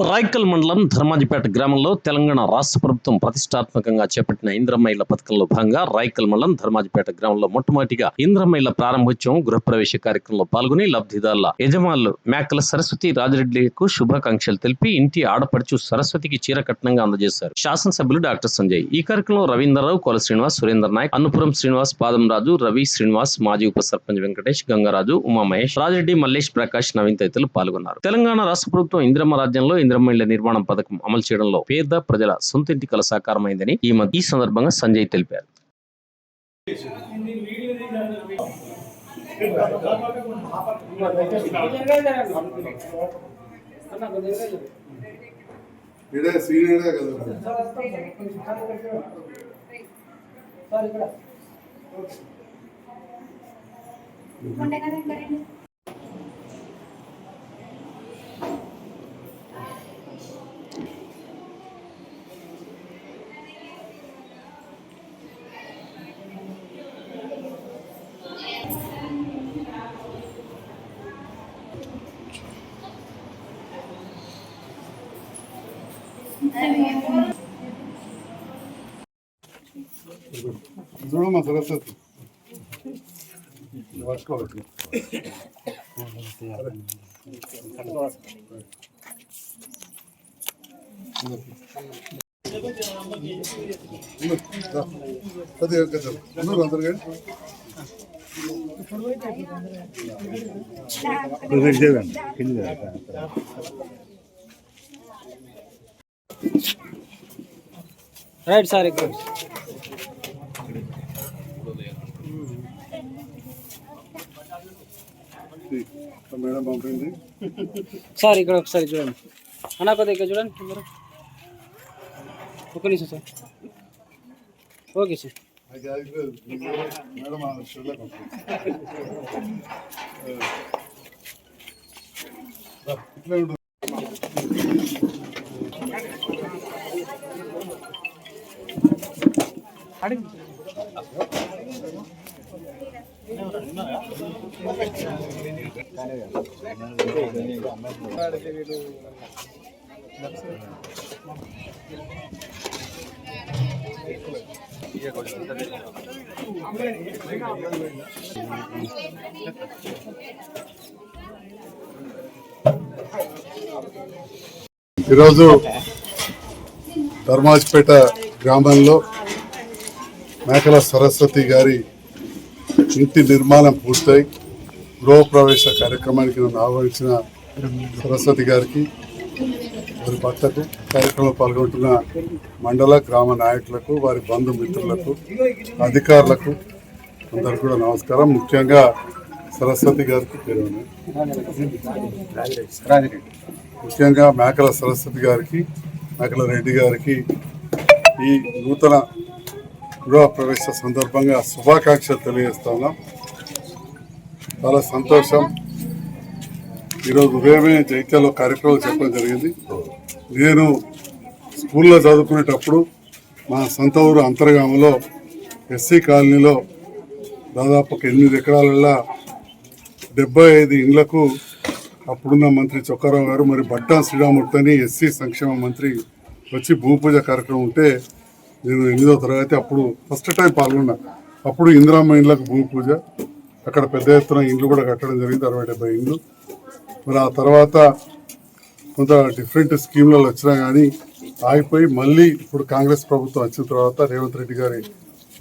రాయకల్ మండలం ధర్మాజిపేట గ్రామంలో తెలంగాణ రాష్ట్ర ప్రభుత్వం ప్రతిష్టాత్మకంగా చేపట్టిన ఇంద్రమైల పథకంలో భాగంగా రాయకల్ మండలం ధర్మాజిపేట గ్రామంలో మొట్టమొదటిగా ఇంద్రమైల ప్రారంభోత్సవం గృహప్రవేశ కార్యక్రమంలో పాల్గొని లబ్ధిదారుల యజమానులు మేకల సరస్వతి రాజిరెడ్డిలకు శుభాకాంక్షలు తెలిపి ఇంటి ఆడపడుచు సరస్వతికి చీర కట్నంగా అందజేశారు. శాసనసభ్యులు డాక్టర్ సంజయ్. ఈ కార్యక్రమంలో రవీంద్రరావు కొల శ్రీనివాస్ సురేంద్ర నాయక్ అన్నపురం శ్రీనివాస్ పాదంరాజు రవి శ్రీనివాస్ మాజీ ఉప సర్పంచ్ వెంకటేష్ గంగరాజు ఉమా మహేష్ రాజిరెడ్డి మల్లేష్ ప్రకాష్ నవీన్ తదితరులు పాల్గొన్నారు. తెలంగాణ రాష్ట్ర ప్రభుత్వం ఇంద్రమ్మ రాజ్యంలో ఇంద్రమ్మ ఇళ్ళ నిర్మాణం పథకం అమలు చేయడంలో పేద ప్రజల సొంత ఇంటి కల సాకారమైందని ఈ మ- ఈ సందర్భంగా సంజయ్ తెలిపారు. సీనియర్గా కదా. చూడమ్మా సరస్వతి పట్టుకోవచ్చు అది కదా అందరూ అందరు కానీ రైట్ సార్ ఇక్కడ మేడం పంపింది సార్ ఇక్కడ ఒకసారి చూడండి అన్నా కొద్దిగా ఇక్కడ చూడండి అందరూ ఒక నిమిషం సార్ ఓకే సార్ అది కాదు, మేడం ఈరోజు ధర్మాజ్పేట గ్రామంలో మేకల సరస్వతి గారి ఇంటి నిర్మాణం పూర్తయి. గృహప్రవేశ కార్యక్రమానికి నన్ను ఆహ్వానించిన సరస్వతి గారికి వారి భర్తకు కార్యక్రమంలో పాల్గొంటున్న మండల గ్రామ నాయకులకు వారి బంధుమిత్రులకు అధికారులకు అందరికీ కూడా నమస్కారం. ముఖ్యంగా సరస్వతి గారికి పేరు ముఖ్యంగా మేకల సరస్వతి గారికి మేకల రెడ్డి గారికి ఈ నూతన గృహ ప్రవేశ సందర్భంగా శుభాకాంక్షలు తెలియజేస్తా ఉన్నాం చాలా సంతోషం. ఈరోజు ఉదయమే జైత్యాలో కార్యక్రమం చెప్పడం జరిగింది. నేను స్కూల్లో చదువుకునేటప్పుడు మా సొంత ఊరు అంతర్గామంలో ఎస్సీ కాలనీలో దాదాపు ఒక ఎనిమిది ఎకరాలలో డెబ్బై ఐదు ఇండ్లకు అప్పుడున్న మంత్రి చొక్కారావు గారు మరి బట్టా శ్రీరామూర్తి అని ఎస్సీ సంక్షేమ మంత్రి వచ్చి భూపూజ కార్యక్రమం ఉంటే నేను ఎనిమిదో తరగతి అప్పుడు ఫస్ట్ టైం పాల్గొన్నా. అప్పుడు ఇందిరామ్మ ఇండ్లకు భూమి పూజ. అక్కడ పెద్ద ఎత్తున ఇండ్లు కూడా కట్టడం జరిగింది అరవై డెబ్బై ఇండ్లు. మరి ఆ తర్వాత కొంత డిఫరెంట్ స్కీమ్లలో వచ్చినా కానీ ఆగిపోయి మళ్ళీ ఇప్పుడు కాంగ్రెస్ ప్రభుత్వం వచ్చిన తర్వాత రేవంత్ రెడ్డి గారి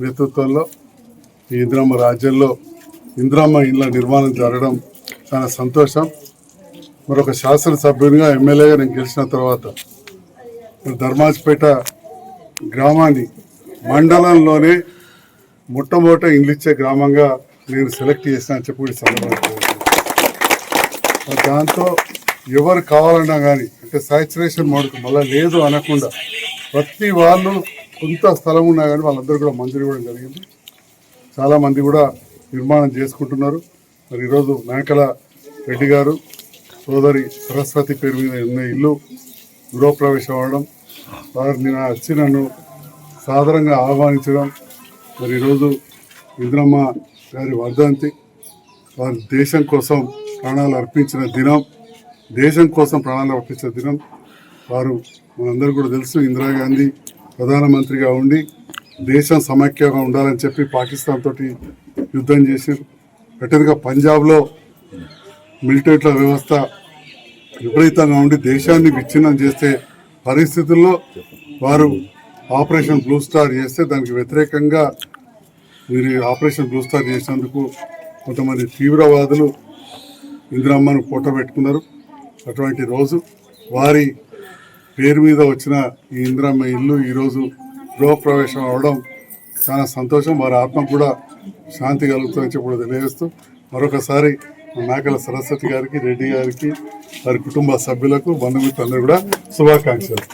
నేతృత్వంలో ఈ ఇందిరామ్మ రాజ్యంలో ఇందిరామ్మ ఇండ్ల నిర్మాణం జరగడం చాలా సంతోషం. మరొక శాసనసభ్యునిగా ఎమ్మెల్యేగా నేను గెలిచిన తర్వాత ధర్మాజ్పేట గ్రామాన్ని మండలంలోనే మొట్టమొదట ఇండ్లు ఇచ్చే గ్రామంగా నేను సెలెక్ట్ చేసిన అని చెప్పి సందర్భంగా దాంతో ఎవరు కావాలన్నా కానీ అంటే సాచురేషన్ మోడకు మళ్ళీ లేదు అనకుండా ప్రతి వాళ్ళు కొంత స్థలం ఉన్నా కానీ వాళ్ళందరూ కూడా మంజూరు ఇవ్వడం జరిగింది. చాలామంది కూడా నిర్మాణం చేసుకుంటున్నారు. మరి ఈరోజు మేకల రెడ్డి గారు సోదరి సరస్వతి పేరు మీద ఉన్న ఇల్లు గృహప్రవేశం అవ్వడం వారిని నా వచ్చి నన్ను ఆహ్వానించడం. మరి ఈరోజు ఇంద్రమ్మ గారి వర్ధంతి వారి దేశం కోసం ప్రాణాలు అర్పించిన దినం దేశం కోసం ప్రాణాలు అర్పించిన దినం. వారు మనందరూ కూడా తెలుసు ఇందిరాగాంధీ ప్రధానమంత్రిగా ఉండి దేశం సమైక్యంగా ఉండాలని చెప్పి పాకిస్తాన్ తోటి యుద్ధం చేశారు. అట్టేదిగా పంజాబ్లో మిలిటరీల వ్యవస్థ విపరీతంగా ఉండి దేశాన్ని విచ్ఛిన్నం చేస్తే పరిస్థితుల్లో వారు ఆపరేషన్ బ్లూ స్టార్ చేస్తే దానికి వ్యతిరేకంగా మీరు ఆపరేషన్ బ్లూ స్టార్ చేసినందుకు కొంతమంది తీవ్రవాదులు ఇందిరమ్మను ఫోటో పెట్టుకున్నారు అటువంటి రోజు వారి పేరు మీద వచ్చిన ఈ ఇందిరమ్మ ఇల్లు ఈరోజు గృహప్రవేశం అవడం చాలా సంతోషం. వారి ఆత్మ కూడా శాంతి కలుగుతుందని చెప్పి తెలియజేస్తూ మరొకసారి మేకల సరస్వతి గారికి రెడ్డి గారికి వారి కుటుంబ సభ్యులకు బంధుమిత్రులందరూ కూడా శుభాకాంక్షలు.